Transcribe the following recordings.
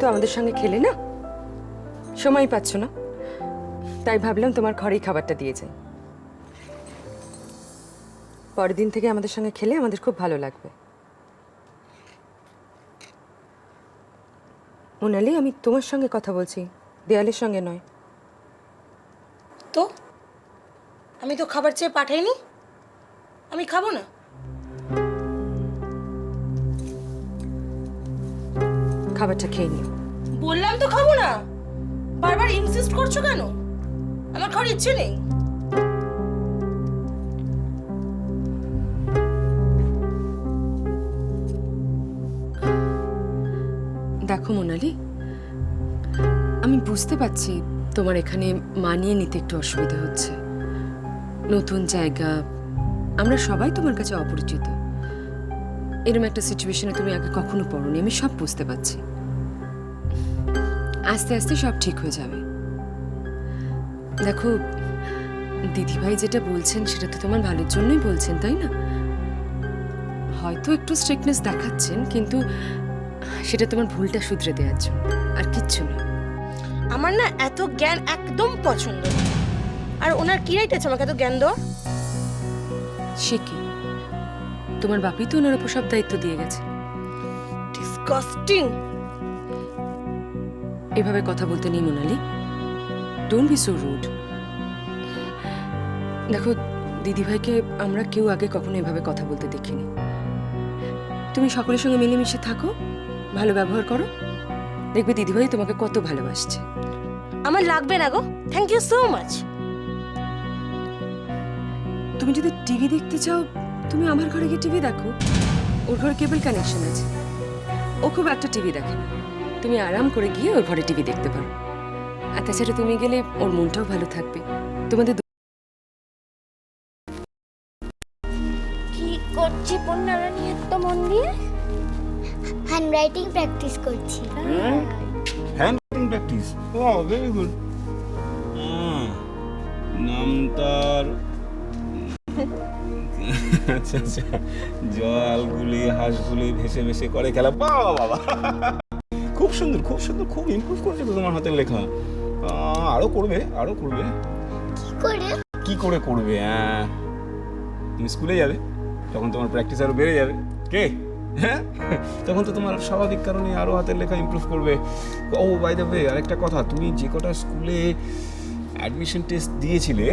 তো আমাদের সঙ্গে খেলে না? সময় পাচ্ছ না। তাই ভাবলাম তোমার ঘরেই খাবারটা দিয়ে যাই। পরের দিন থেকে আমাদের সঙ্গে খেলে আমাদের খুব ভালো লাগবে। মোনালি, আমি তোমার সঙ্গে কথা বলছি। দেয়ালের সঙ্গে নয়। তো? আমি তো খাবার চেয়ে পাঠাইনি। আমি খাব না? খাবারটা খেয়ে নিও। বললাম তো খাব না। বারবার ইনসিস্ট করছ কেন? আমার খাওয়ার ইচ্ছে নেই। দেখো মোনালি আমি বুঝতে পারছি তোমার এখানে মানিয়ে নিতে একটু অসুবিধা হচ্ছে। নতুন জায়গা আমরা সবাই তোমার কাছে অপরিচিত। এরকম একটা সিচুয়েশনে তুমি আগে কখনো পড়োনি আমি সব বুঝতে পারছি। আস্তে আস্তে সব ঠিক হয়ে যাবে। দেখো দিদিভাই যেটা বলছেন সেটা তো তোমার ভালোর জন্যই বলছেন তাই না? হয়তো একটু স্ট্রিক্টনেস দেখাচ্ছেন কিন্তু সেটা তোমার ভুলটা শুধরে দেওয়ার জন্য আর কিচ্ছু না। আমার না এত জ্ঞান একদম পছন্দ আর ওনার কি রাইট আছে? আমাকে এত জ্ঞান দেওয়ার? সে কি? তোমার বাপি তো ওনার উপর সব দায়িত্ব দিয়ে গেছে। ডিসকাস্টিং এভাবে কথা বলতে নেই Monali. Don't be so rude দেখো দিদিভাইকে আমরা কেউ আগে কখনো এভাবে কথা বলতে দেখিনি। তুমি সকলের সঙ্গে মিলেমিশে থাকো ভালো ব্যবহার করো। দেখবে দিদিভাই তোমাকে কত ভালোবাসছে। আমার লাগবে না গো। থ্যাংক ইউ সো মাচ তুমি যদি টিভি দেখতে চাও তুমি আমার ঘরে গিয়ে টিভি দেখো। ওর ঘরে কেবল কানেকশন আছে। ও খুব একটা টিভি দেখে না। তুমি আরাম করে গিয়ে ওর ঘরে টিভি দেখতে পারো। আর তাছাড়া তুমি গেলে ওর মনটাও ভালো থাকবে। তোমাদের কি করছি পণ্যারানি এত মন দিয়ে? হ্যান্ডরাইটিং প্র্যাকটিস করছি। হ্যান্ড রাইটিং প্র্যাকটিস ও ভেরি গুড নামটার আচ্ছা আচ্ছা জলগুলি হাঁসগুলি ভেসে ভেসে করে খেলা। বাবা বাবা খুব সুন্দর খুব সুন্দর খুব ইমপ্রুভ করেছে তো তোমার হাতের লেখা। আরও করবে আরও করবে। কি করে? কি করে করবে হ্যাঁ। তুমি স্কুলে যাবে তখন তোমার প্র্যাকটিস আরও বেড়ে যাবে। কে? হ্যাঁ? তখন তো তোমার স্বাভাবিক কারণে আরও হাতের লেখা ইমপ্রুভ করবে। ও বাই দ্য ওয়ে আরেকটা কথা তুমি যে কটা স্কুলে অ্যাডমিশন টেস্ট দিয়েছিলে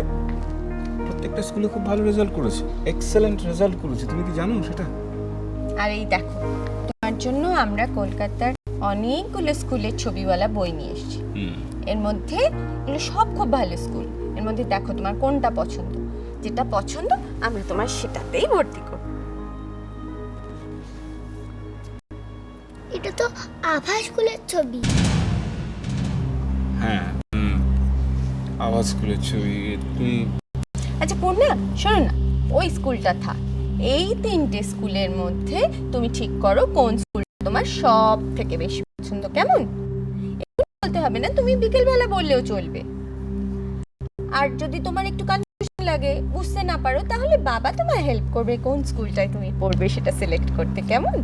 প্রত্যেকটা স্কুলে খুব ভালো রেজাল্ট করেছে। এক্সেলেন্ট রেজাল্ট করেছে। তুমি কি জানো সেটা? আর এই দেখো তোমার জন্য আমরা কলকাতার অনেকগুলো স্কুলের ছবিওয়ালা বই নিয়ে এসেছি। হুম। এর মধ্যে এগুলো সব খুব ভালো স্কুল। এর মধ্যে দেখো তোমার কোনটা পছন্দ? যেটা পছন্দ আমরা তোমার সেটাতেই ভর্তি করব। এটা তো আভা স্কুলের ছবি। হ্যাঁ হুম। আওয়াজ স্কুলের ছবি। তুমি আচ্ছা পূর্ণা, শোনো না, ওই স্কুলটা থাক। এই তিনটে স্কুলের মধ্যে তুমি ঠিক করো কোন স্কুলটা তোমার সব থেকে বেশি পছন্দ, কেমন? বলতে হবে না, তুমি বিকেলবেলা বললেও চলবে। আর যদি তোমার একটু কনফিউশন লাগে, বুঝতে না পারো, তাহলে বাবা তোমায় হেল্প করবে কোন স্কুলটায় তুমি পড়বে, সেটা সিলেক্ট করতে, কেমন?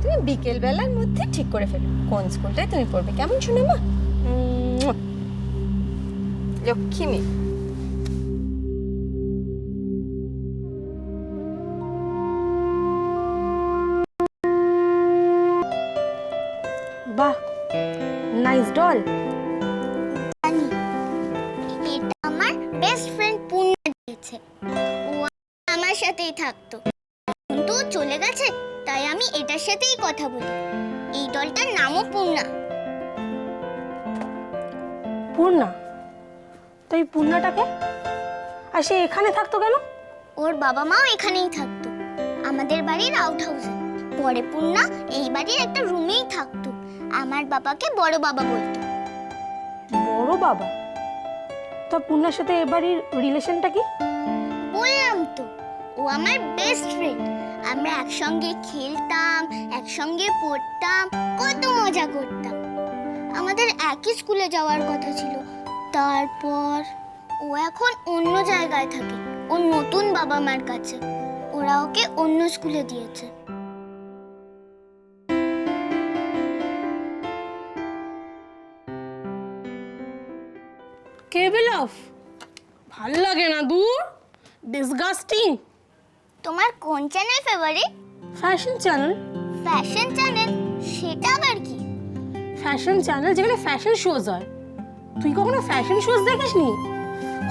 তুমি বিকেলবেলার মধ্যে ঠিক করে ফেলো কোন স্কুলটায় তুমি পড়বে, কেমন শুনে মা লক্ষ্মী নাইস ডল এটা আমার বেস্ট ফ্রেন্ড পূর্ণা দিয়েছে। ও আমার সাথেই থাকতো। কিন্তু চলে গেছে তাই আমি এটার সাথেই কথা বলি। এই দলটার নামও পূর্ণা। পূর্ণা? তো এই পূর্ণাটাকে? আর সে এখানে থাকতো কেন? ওর বাবা মাও এখানেই থাকতো। আমাদের বাড়ির আউট হাউসে পরে পূর্ণা এই বাড়ির একটা রুমেই থাকতো। আমার বাবাকে বড় বাবা বলতো। বড় বাবা? তো পূর্ণার সাথে এ বাড়ির রিলেশনটা কি? বললাম তো ও আমার বেস্ট ফ্রেন্ড আমরা একসঙ্গে খেলতাম একসঙ্গে পড়তাম কত মজা করতাম। আমাদের একই স্কুলে যাওয়ার কথা ছিল। তারপর ও এখন অন্য জায়গায় থাকে ওর নতুন বাবা মার কাছে। ওরা ওকে অন্য স্কুলে দিয়েছে। কেবিল অফ ভালো লাগে না দূর। ডিসগাস্টিং তোমার কোন channel favourite fashion channel fashion channel সেটা আবার কি? ফ্যাশন চ্যানেল যেখানে ফ্যাশন শোজ হয়। তুই কখনো ফ্যাশন শোজ দেখিসনি?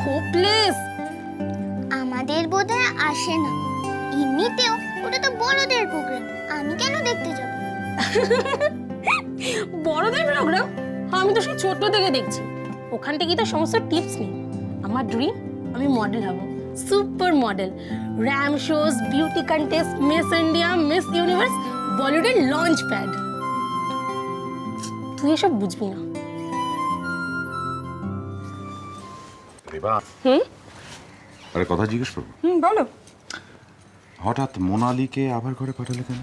হোপলেস আমাদের বোধহয় আসে না। এমনিতেও ওটা তো বড়দের প্রোগ্রাম আমি কেন দেখতে যাব? বড়দের প্রোগ্রাম আমি তো সেই ছোট থেকে দেখছি। ওখান থেকে তো সমস্ত টিপস নেই আমার ড্রিম আমি মডেল হব। Super model ramp shows beauty contest Miss India Miss Universe বলিউডের লঞ্চ প্যাড তুই এসব বুঝবি না। রেবা আরে কথা জিজ্ঞেস করব? হুম বলো। হঠাৎ মোনালিকে আবার ঘরে পাঠালে কেন?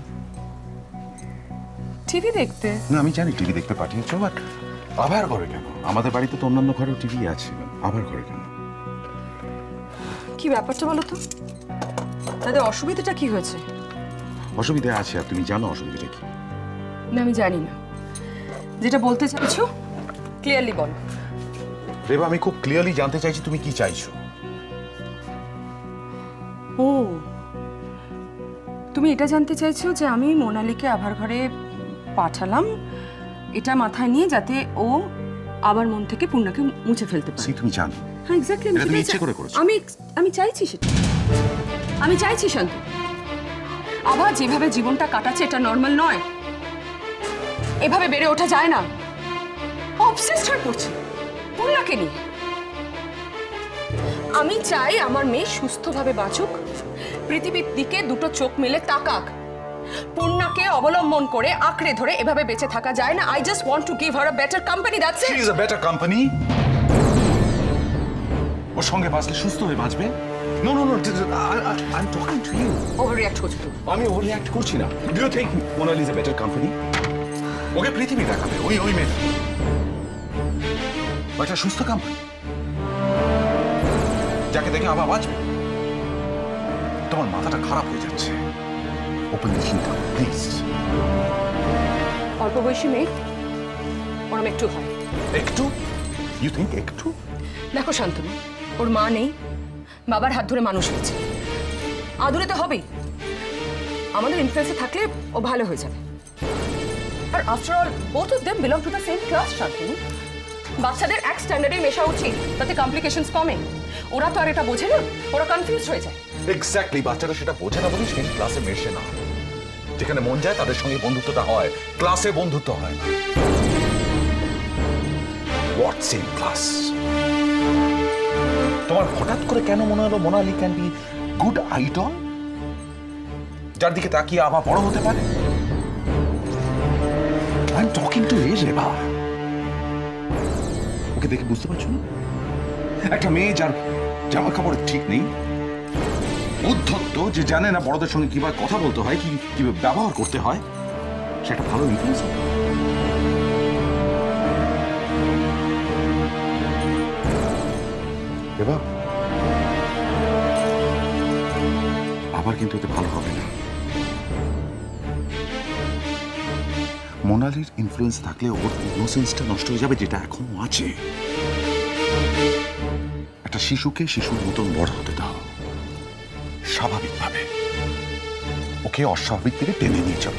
টিভি দেখতে। না আমি জানি টিভি দেখতে পাঠিয়েছো বাট আবার ঘরে কেন? আমাদের বাড়িতে তো অন্যান্য ঘরেও টিভি আছে। আবার ঘরে কেন? কি ব্যাপারটা বলো তো? তাদের অসুবিধাটা কি হয়েছে? অসুবিধা আছে আর তুমি জানো অসুবিধাটা কি? না আমি জানি না। যেটা বলতে চাইছো ক্লিয়ারলি বলো। রেবা আমি খুব ক্লিয়ারলি জানতে চাইছি তুমি কি চাইছো। ও। তুমি এটা জানতে চাইছো যে আমি মোনালিকে আভার ঘরে পাঠালাম এটা মাথায় নিয়ে যাতে ও আবার মন থেকে পূর্ণাকে মুছে ফেলতে পারে। তুমি জানো। হ্যাঁ এক্স্যাক্টলি এটা তুমি ইচ্ছে করে করেছ। আমি আমি চাইছি সেটা। আমি চাইছি শান্ত। আবার যেভাবে জীবনটা কাটাচ্ছে এটা নর্মাল নয়। এভাবে বেড়ে ওঠা যায় না। অবসেসড হয়ে পড়ছে। পূর্ণাকে নিয়ে। আমি চাই আমার মেয়ে সুস্থভাবে বাঁচুক। পৃথিবীর দিকে দুটো চোখ মেলে তাকাক। পূর্ণাকে অবলম্বন করে আঁকড়ে ধরে এভাবে বেঁচে থাকা যায় না। I just want to give her a better company that's She is a better company ওর সঙ্গে বাঁচলে সুস্থ হয়ে বাঁচবে? No no no I am talking to you overreact করছ তুমি। আমি ওভার রিঅ্যাক্ট করছি না। Do you think Monali is a better company ওকে পৃথিবী দেখাবে ওই ওই মেয়েটা। একটা সুস্থ কোম্পানি যাকে দেখে আবার বাঁচবে। তোমার মাথাটা খারাপ হয়ে যাচ্ছে। ওপেন দ্য চিন্তা প্লিজ অল্প বয়সী মেয়ে? ওরম একটু হয়। একটু? ইউ থিঙ্ক একটু? দেখো শান্তনু ওর মা নেই বাবার হাত ধরে মানুষ হয়েছে। আদুরে তো হবেই। আমাদের ইনফ্লুয়েন্সে থাকলে ও ভালো হয়ে যাবে। আর after all both of them belong to the same class Shantanu. বাচ্চাদের এক স্ট্যান্ডার্ডে মেশা উচিত তাতে কমপ্লিকেশনস কমে। ওরা তো আর এটা বোঝে না ওরা কনফিউজ হয়ে যায়। এক্স্যাক্টলি বাচ্চারা সেটা বোঝে না বলে সেই ক্লাসে মেশে না। যেখানে মন যায় তাদের সঙ্গে বন্ধুত্বটা হয়। ক্লাসে বন্ধুত্ব হয়। না হোয়াট সেম ক্লাস তোমার হঠাৎ করে কেন মনে হলো Monali can be good idol যার দিকে তাকিয়ে আবার বড় হতে পারে? I am talking to as Reba ওকে দেখে বুঝতে পারছ না? একটা মেয়ে যার জামা কাপড় ঠিক নেই। উদ্ধত্ত যে জানে না বড়দের সঙ্গে কীভাবে কথা বলতে হয়, কি কীভাবে ব্যবহার করতে হয়, সেটা ভালো ইনফ্লুয়েন্স এবার আবার কিন্তু এতে ভালো হবে না। মোনালির ইনফ্লুয়েন্স থাকলে ওর ইনোসেন্সটা নষ্ট হয়ে যাবে, যেটা এখনও আছে। একটা শিশুকে শিশুর মতন বড় হতে দাও। স্বাভাবিকভাবে। ওকে অস্বাভাবিক থেকে টেনে নিয়ে যাও